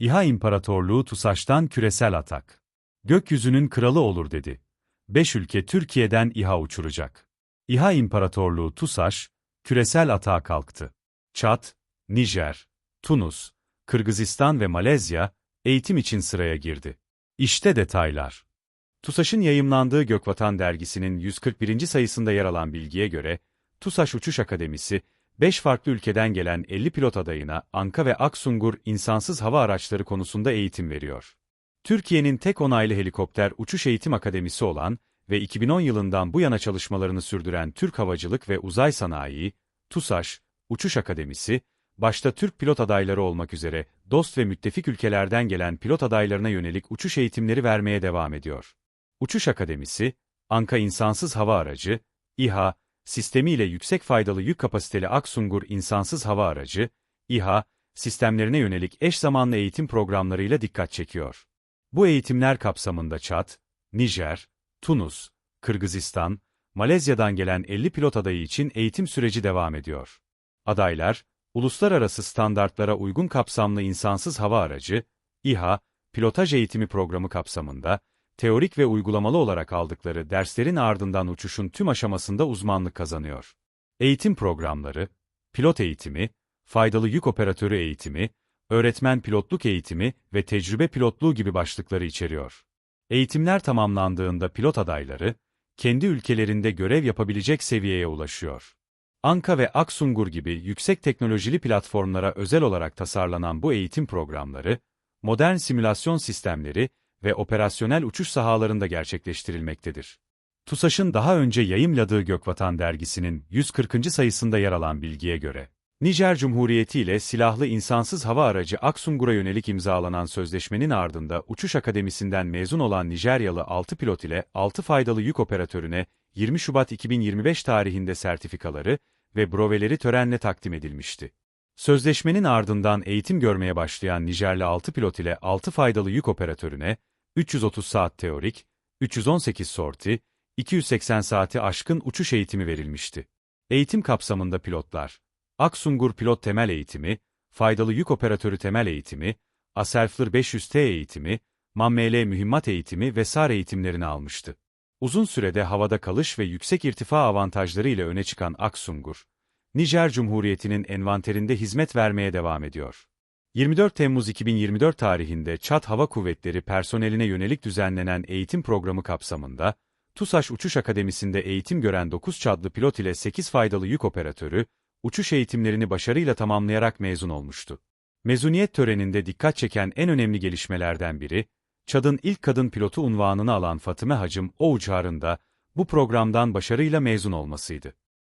İHA İmparatorluğu TUSAŞ'tan küresel atak. Gökyüzünün kralı olur dedi. Beş ülke Türkiye'den İHA uçuracak. İHA İmparatorluğu TUSAŞ, küresel atağa kalktı. Çat, Nijer, Tunus, Kırgızistan ve Malezya, eğitim için sıraya girdi. İşte detaylar. TUSAŞ'ın yayımlandığı Gökvatan dergisinin 141. sayısında yer alan bilgiye göre, TUSAŞ Uçuş Akademisi, 5 farklı ülkeden gelen 50 pilot adayına Anka ve Aksungur insansız hava araçları konusunda eğitim veriyor. Türkiye'nin tek onaylı helikopter uçuş eğitim akademisi olan ve 2010 yılından bu yana çalışmalarını sürdüren Türk Havacılık ve Uzay Sanayi, TUSAŞ, Uçuş Akademisi, başta Türk pilot adayları olmak üzere dost ve müttefik ülkelerden gelen pilot adaylarına yönelik uçuş eğitimleri vermeye devam ediyor. Uçuş Akademisi, Anka İnsansız Hava Aracı, İHA, sistemiyle yüksek faydalı yük kapasiteli Aksungur insansız hava aracı, İHA, sistemlerine yönelik eş zamanlı eğitim programlarıyla dikkat çekiyor. Bu eğitimler kapsamında Çat, Nijer, Tunus, Kırgızistan, Malezya'dan gelen 50 pilot adayı için eğitim süreci devam ediyor. Adaylar, uluslararası standartlara uygun kapsamlı insansız hava aracı, İHA, pilotaj eğitimi programı kapsamında, teorik ve uygulamalı olarak aldıkları derslerin ardından uçuşun tüm aşamasında uzmanlık kazanıyor. Eğitim programları, pilot eğitimi, faydalı yük operatörü eğitimi, öğretmen pilotluk eğitimi ve tecrübe pilotluğu gibi başlıkları içeriyor. Eğitimler tamamlandığında pilot adayları, kendi ülkelerinde görev yapabilecek seviyeye ulaşıyor. Anka ve Aksungur gibi yüksek teknolojili platformlara özel olarak tasarlanan bu eğitim programları, modern simülasyon sistemleri ve operasyonel uçuş sahalarında gerçekleştirilmektedir. TUSAŞ'ın daha önce yayımladığı Gökvatan dergisinin 140. sayısında yer alan bilgiye göre, Nijer Cumhuriyeti ile silahlı insansız hava aracı Aksungur'a yönelik imzalanan sözleşmenin ardında Uçuş Akademisi'nden mezun olan Nijeryalı 6 pilot ile 6 faydalı yük operatörüne 20 Şubat 2025 tarihinde sertifikaları ve broveleri törenle takdim edilmişti. Sözleşmenin ardından eğitim görmeye başlayan Nijerli 6 pilot ile 6 faydalı yük operatörüne 330 saat teorik, 318 sorti, 280 saati aşkın uçuş eğitimi verilmişti. Eğitim kapsamında pilotlar, Aksungur Pilot Temel Eğitimi, Faydalı Yük Operatörü Temel Eğitimi, Aselfler 500T Eğitimi, MAMML Mühimmat Eğitimi ve SAR eğitimlerini almıştı. Uzun sürede havada kalış ve yüksek irtifa avantajları ile öne çıkan Aksungur, Nijer Cumhuriyeti'nin envanterinde hizmet vermeye devam ediyor. 24 Temmuz 2024 tarihinde Çat Hava Kuvvetleri personeline yönelik düzenlenen eğitim programı kapsamında, TUSAŞ Uçuş Akademisi'nde eğitim gören 9 Çadlı pilot ile 8 faydalı yük operatörü, uçuş eğitimlerini başarıyla tamamlayarak mezun olmuştu. Mezuniyet töreninde dikkat çeken en önemli gelişmelerden biri, Çad'ın ilk kadın pilotu unvanını alan Fatime Hacım o uçağında bu programdan başarıyla mezun olmasıydı.